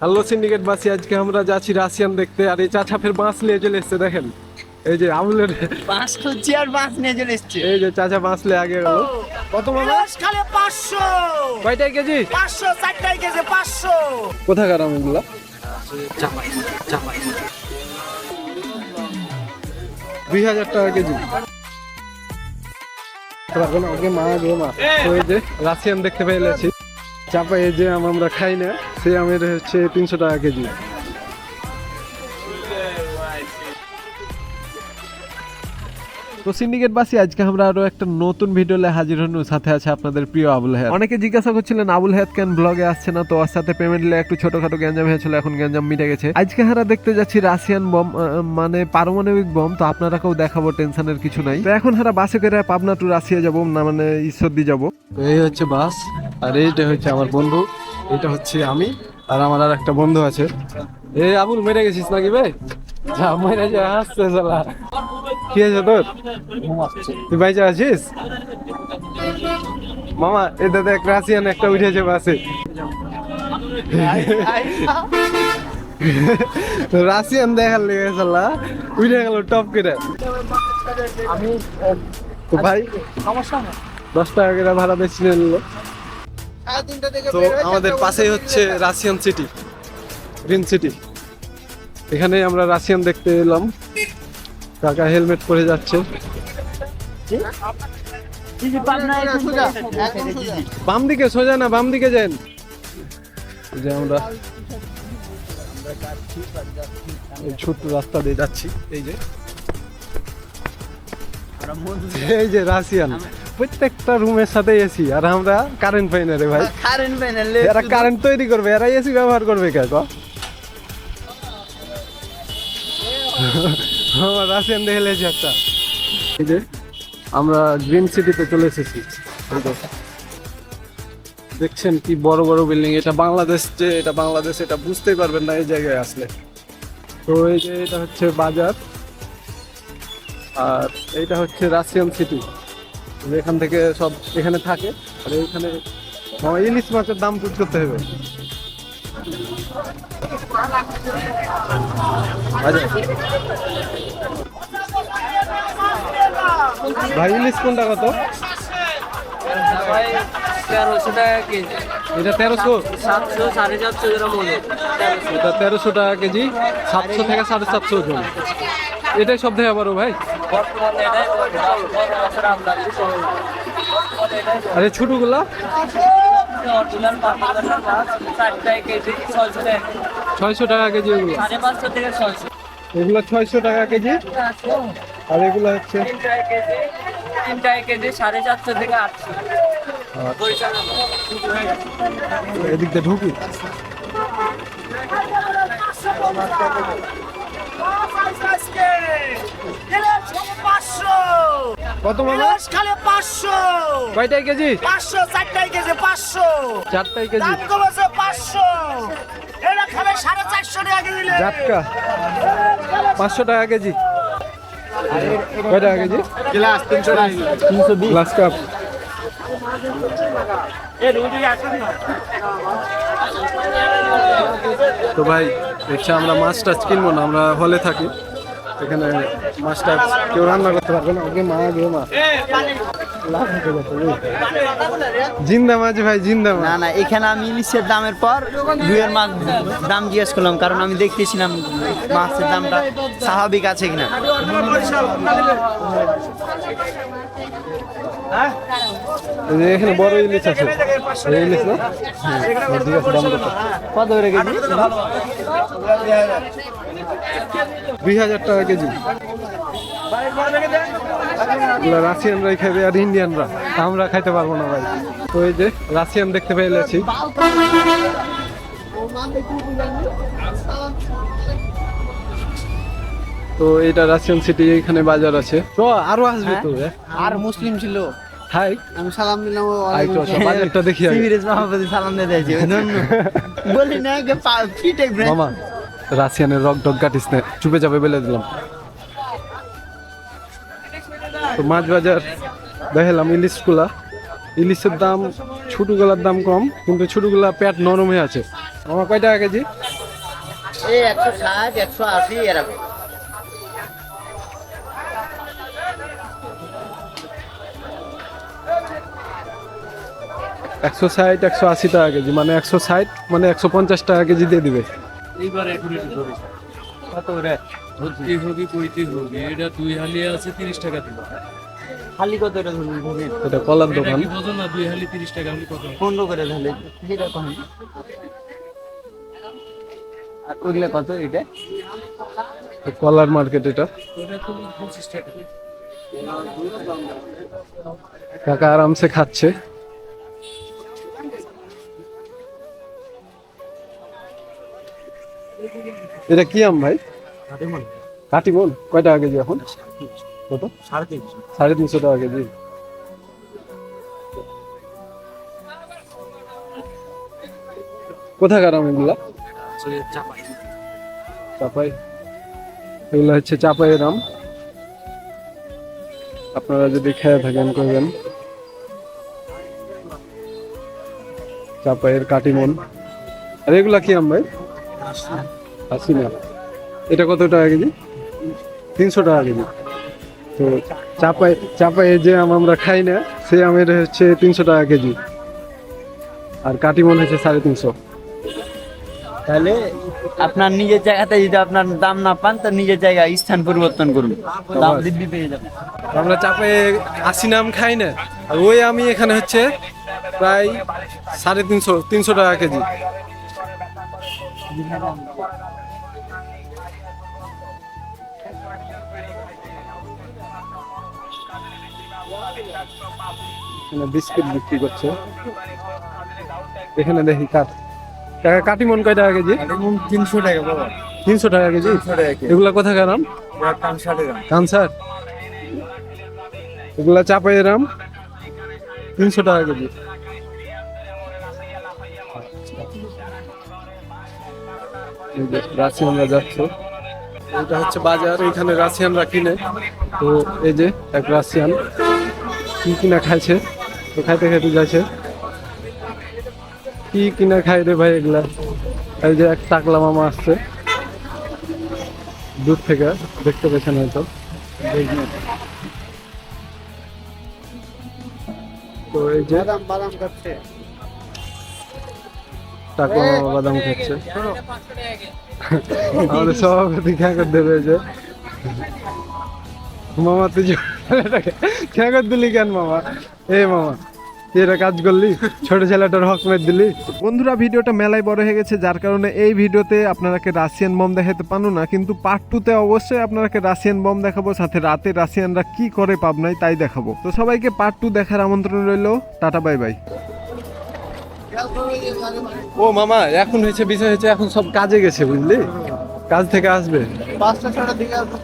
Hello syndicate বাসি আজকে আমরা যাচ্ছি রাশিয়ান দেখতে আর এই চাচা ফের বাঁশ নিয়ে চলে এসছে দেখেন। এই যে আমুলের বাঁশ খুঁজছি আর বাঁশ নিয়ে চলে এসছে। এই যে চাচা বাঁশ নিয়ে আগে গেল। কত মামা খালে পাঁচশো। কয়টাই কেজি? পাঁচশো চারটাই গেছে পাঁচশো। কোথাকার আমগুলো দুই হাজার টাকা কেজি। আগে মা আগে মা। ওই যে রাশিয়ান দেখতে পেয়েছি চাপা যে আম আমরা খাই না সেই আমের হচ্ছে তিনশো টাকা কেজি। তো সিন্ডিকেট বাসি আজকে আমরা আরও একটা নতুন ভিডিও লে হাজির হনু। সাথে আছে আপনাদের প্রিয় আবুল হায়াত অনেকে জিজ্ঞাসা করছিলেন আবুল হায়াত কেন ব্লগে আসছে না? তো ওর সাথে পেমেন্ট লে একটু ছোটখাটো গ্যাঞ্জাম হয়েছিল এখন গ্যাঞ্জাম মিটে গেছে। আজকে হারা দেখতে যাচ্ছি রাশিয়ান বম মানে পারমাণবিক বম তো আপনারাকেও দেখাবো টেনশনের কিছু নাই। তো এখন হারা বাসে করে পাবনা টু রাশিয়া যাব না মানে ঈশ্বর ঈশ্বরদি যাব। তো এই হচ্ছে বাস আর এইটা হচ্ছে আমার বন্ধু এটা হচ্ছে আমি আর আমার আর একটা বন্ধু আছে। এই আবুল মেরে গেছিস নাকি ভাই যা মেরে যা শালা। কি আছে তোর? তুই বাইচে আছিস? মামা এটা দেখ রাশিয়ান একটা উঠেছে বাসে। রাশিয়ান দেখার লেগে শালা উঠে গেল টপ করে। আমি তো ভাই, দশ টাকা করে ভাড়া বেশি নিয়ে নিল। তো আমাদের পাশেই হচ্ছে রাশিয়ান সিটি গ্রিন সিটি এখানে আমরা রাশিয়ান দেখতে এলাম। কাকা হেলমেট পরে যাচ্ছে। বাম দিকে সোজা না বাম দিকে যান। এই যে আমরা এই ছোট্ট রাস্তা দিয়ে যাচ্ছি। এই যে। এই যে রাশিয়ান। প্রত্যেকটা রুমের সাথে এসি আর আমরা কারেন্ট পাই না রে ভাই। কারেন্ট এরা কারেন্ট তৈরি করবে এরা এসি ব্যবহার করবে কে কো আমার রাশিয়ান দেখে লেছি একটা। এই যে, আমরা গ্রিন সিটিতে চলে এসেছি। দেখছেন কি বড় বড় বিল্ডিং, এটা বাংলাদেশ যে, এটা বাংলাদেশ, এটা বুঝতেই পারবেন না এই জায়গায় আসলে। তো এই যে, এটা হচ্ছে বাজার, আর এইটা হচ্ছে রাশিয়ান সিটি। এখান থেকে সব এখানে থাকে, আর এইখানে আমার ইলিশ মাছের দাম পুট করতে হবে। ভাই ইলিশ কোনটা কত? তেরোশো টাকা কেজি। এটা তেরোশো? সাতশো সাড়ে চারশো এটা তেরোশো টাকা কেজি সাতশো থেকে সাড়ে সাতশো ওজন এটাই সব থেকে বড় ভাই? আরে ছোটগুলা? অরিজিনাল পাকিস্তানের মাছ চারটায় কেজি ছয়শো টাকা ছয়শো টাকা কেজি এগুলো? সাড়ে পাঁচশো থেকে ছয়শো। এগুলো ছয়শো টাকা কেজি? আর এগুলো হচ্ছে? কেজি কেজি সাড়ে চারশো থেকে আটশো। বরিশাল এদিক দিয়ে ঢুকি। পাঁচশো কত মামা? খালে পাঁচশো। কয়টাই কেজি? পাঁচশো চারটাই গেছে পাঁচশো। চারটাই কেজি। দাম কমেছে পাঁচশো। এটা খাবে সাড়ে চারশো টাকা কেজি জাটকা পাঁচশো টাকা কেজি। কয় টাকা কেজি? গ্লাস তিনশো তিনশো গ্লাস কাপ। তো ভাই দেখছি আমরা মাছ টাছ কিনবো না আমরা হলে থাকি। এখানে মাছ টাছ কেউ রান্না করতে পারবে না। ওকে মা গে মা। জিন্দা মাছ ভাই জিন্দা না না এখানে আমি ইলিশের দামের পর দুইয়ের মাছ দাম জিজ্ঞেস করলাম কারণ আমি দেখতেছিলাম মাছের দামটা স্বাভাবিক আছে কিনা। এখানে বড় ইলিশ আছে। ইলিশ না? কত করে কেজি? দুই হাজার টাকা কেজি। রাশিয়ানরাই খাবে আর ইন্ডিয়ানরা। আমরা খাইতে পারব না ভাই। তো এই যে রাশিয়ান দেখতে পেয়েছি তো এটা রাশিয়ান সিটি এখানে বাজার আছে। তো আরও আসবে তো আর মুসলিম ছিল। হাই। আমি সালাম দিলাম আই তো আসো, বাজারটা দেখি। সিবিরেজ মাহমুদ সালাম দিয়ে দিয়েছি বলি না পিঠে মামা রাশিয়ানের রক ডগ কাটিস না চুপে চাপে বলে দিলাম। তো মাছ বাজার দেখালাম ইলিশগুলা। ইলিশের দাম ছোটগুলার দাম কম কিন্তু ছোটগুলা প্যাট নরম হয়ে আছে। আমার কয় টাকা কেজি? একশো ষাট একশো আশি এরকম। একশো ষাট একশো আশি টাকা কেজি মানে একশো ষাট মানে একশো পঞ্চাশ টাকা কেজি দিয়ে দিবে। এইবার এখন একটু ধরে। কত করে ধরতে। হবে কইতে হবে। এটা দুই হালি আছে তিরিশ টাকা দিবা। খালি কত করে ধরুন? এটা কলার এটা দোকান। কি বোঝো না দুই হালি তিরিশ টাকা হলে কত? পনেরো করে ধরলে সেটা কম। আর ওইগুলো কত এটা? কলার মার্কেট এটা। টাকা। কাকা আরামসে খাচ্ছে। এটা কি আম ভাই? কাটিমন। কয় টাকা কেজি এখন? কত? সাড়ে তিনশো। সাড়ে তিনশো টাকা কেজি। কোথাকার আম এগুলা? চাপাই। চাপাই? এগুলো হচ্ছে চাপাইয়ের আম। আপনারা যদি খেয়ে থাকেন করবেন। চাপাইয়ের কাটিমন। আর এগুলা কি আম ভাই? আশি না। এটা কত টাকা কেজি? তিনশো টাকা কেজি। তো চাপাই চাপাইয়ের যে আম আমরা খাই না সেই আমের হচ্ছে তিনশো টাকা কেজি। আর কাটিমন হচ্ছে সাড়ে তিনশো। তাহলে আপনার নিজের জায়গাতে যদি আপনার দাম না পান তো নিজের জায়গায় স্থান পরিবর্তন করুন। দাম বৃদ্ধি পেয়ে যাবে। আমরা চাপে আশি নাম খাই না আর ওই আমি এখানে হচ্ছে প্রায় সাড়ে তিনশো তিনশো টাকা কেজি। বিস্কিট বিক্রি করছে। এখানে দেখি কাঠ। টাকা কাটিমন কয় টাকা কেজি? তিনশো টাকা বাবা। তিনশো টাকা কেজি? এগুলা কোথাকার আম? কানসার? এগুলা চাপাই রাম তিনশো টাকা কেজি। রাশিয়ানরা যাচ্ছে। এটা হচ্ছে বাজার, এখানে রাশিয়ানরা কিনে। তো এই যে এক রাশিয়ান, কি কিনা খাইছে? তো খাইতে খাইতে যাচ্ছে। কি কিনা খাই রে ভাই এগুলা? এই যে এক টাকলা মামা আসছে। দূর থেকে দেখতে পেয়েছেন হয়তো। তো এই যে বাদাম করছে টাকলা মামা বাদাম খাচ্ছে। আমাদের সভাপতি খেয়া করে দেবে যে। মামা তুই খেয়া দিলি কেন মামা? এ মামা তুই এটা কাজ করলি? ছোট ছেলেটার হক মেরে দিলি? বন্ধুরা ভিডিওটা মেলায় বড় হয়ে গেছে যার কারণে এই ভিডিওতে আপনারাকে রাশিয়ান বম দেখাতে পারো না কিন্তু পার্ট টুতে অবশ্যই আপনারাকে রাশিয়ান বম দেখাবো সাথে রাতে রাশিয়ানরা কি করে পাবনায় তাই দেখাবো। তো সবাইকে পার্ট টু দেখার আমন্ত্রণ রইল টাটা বাই বাই ও মামা, এখন হয়েছে, বিষয় হয়েছে, এখন সব কাজে গেছে, বুঝলি? কাজ থেকে আসবে। পাঁচটা ছটার দিকে আসব।